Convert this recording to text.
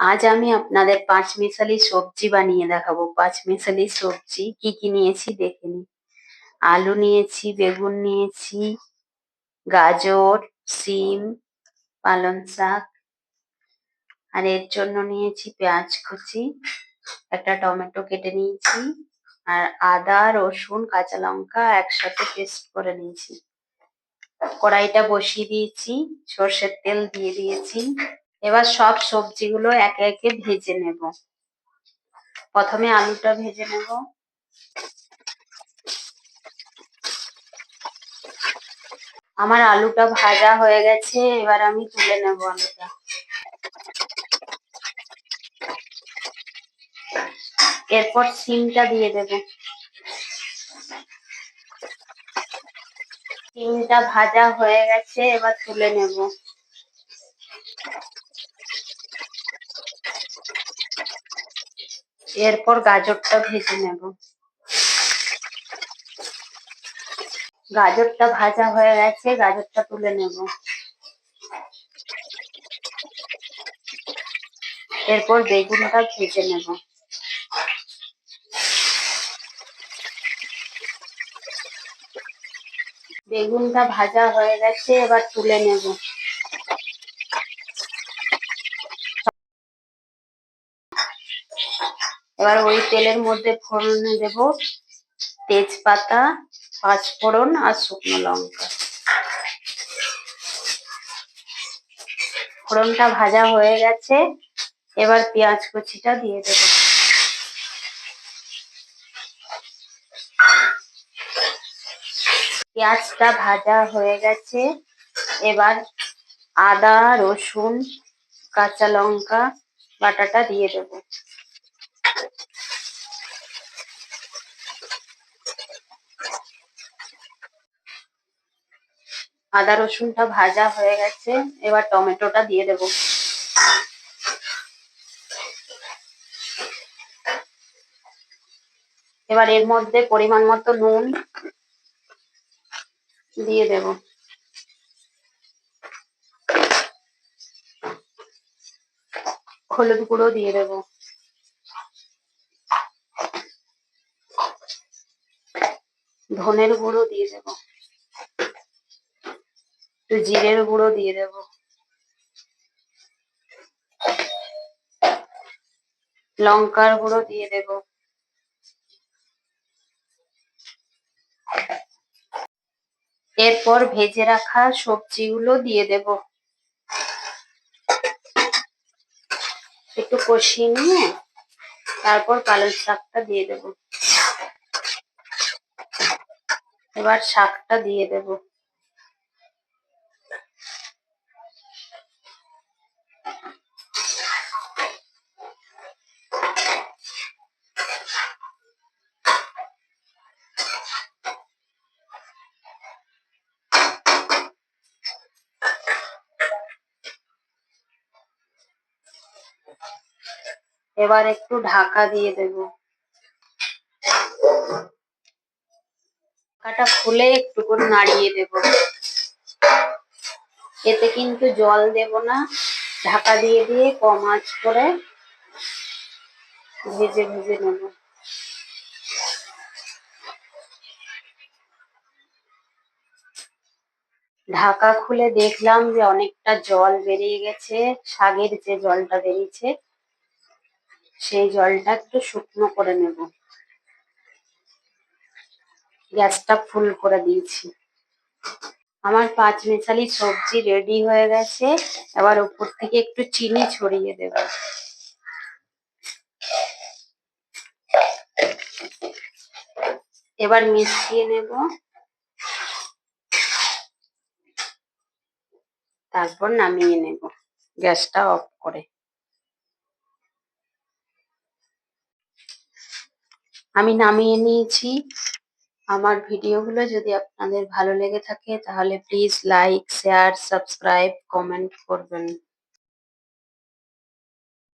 আজ আমি আপনাদের পাঁচ মিশালি সবজি বানিয়ে দেখাবো। পাঁচ মিশালি সবজি কি কি নিয়েছি দেখে নিন। আলু নিয়েছি, বেগুন নিয়েছি, গাজর, সিম, পালং শাক। আর এর জন্য নিয়েছি পেঁয়াজ কুচি, একটা টমেটো কেটে নিয়েছি, আর আদা, রসুন, কাঁচা লঙ্কা একসাথে পেস্ট করে নিয়েছি। কড়াইটা বসিয়ে দিয়েছি, সর্ষের তেল দিয়ে দিয়েছি। এবার সব সবজিগুলো একে একে ভেজে নেব। প্রথমে আলুটা ভেজে নেব। আমার আলুটা ভাজা হয়ে গেছে, এবার আমি তুলে নেব আলুটা। এরপর সিমটা দিয়ে দেব। সিমটা ভাজা হয়ে গেছে, এবার তুলে নেব। এরপর গাজরটা ভেজে নেব। গাজরটা ভাজা হয়ে গেছে, গাজরটা তুলে নেব। এরপর বেগুনটা ভেজে নেব। বেগুনটা ভাজা হয়ে গেছে, এবার তুলে নেব। এবার ওই তেলের মধ্যে ফোড়ন দেব। তেজপাতা, পাঁচফোড়ন আর শুকনো লঙ্কা। ফোড়নটা ভাজা হয়ে গেছে। এবার পেঁয়াজ কুচিটা দিয়ে দেব। পেঁয়াজটা ভাজা হয়ে গেছে। এবার আদা, রসুন, কাঁচা লঙ্কা, বাটাটা দিয়ে দেবো। আদা রসুনটা ভাজা হয়ে গেছে, এবার টমেটোটা দিয়ে দেব। এবার এর মধ্যে পরিমাণ মতো নুন দিয়ে দেব। হলুদ গুঁড়ো দিয়ে দেব। ধনের গুঁড়ো দিয়ে দেবো। একটু জিরের গুঁড়ো দিয়ে দেব। লঙ্কার গুঁড়ো দিয়ে দেব। এরপর ভেজে রাখা সবজিগুলো দিয়ে দেব। একটু কষিয়ে নিয়ে তারপর পালং শাকটা দিয়ে দেব। এবার শাকটা দিয়ে দেবো। এবার একটু ঢাকা দিয়ে দেব। ঢাকাটা খুলে একটু করে নাড়িয়ে দেব। এতে কিন্তু জল দেব না। ঢাকা দিয়ে দিয়ে কম আঁচ করে ভেজে ভেজে নেব। ঢাকা খুলে দেখলাম যে অনেকটা জল বেরিয়ে গেছে। শাগের যে জলটা বেরিয়েছে সেই জলটা একটু শুকনো করে নেব। গ্যাসটা ফুল করে দিয়েছি। আমার পাঁচ মিশালি সবজি রেডি হয়ে গেছে। এবার উপর থেকে একটু চিনি ছড়িয়ে দেব। এবার মিশিয়ে নেব। তারপর নামিয়ে নেব। গ্যাসটা অফ করে। আমি নামিয়ে নিয়েছি। আমার ভিডিওগুলো যদি আপনাদের ভালো লেগে থাকে, তাহলে please like share subscribe comment করবেন।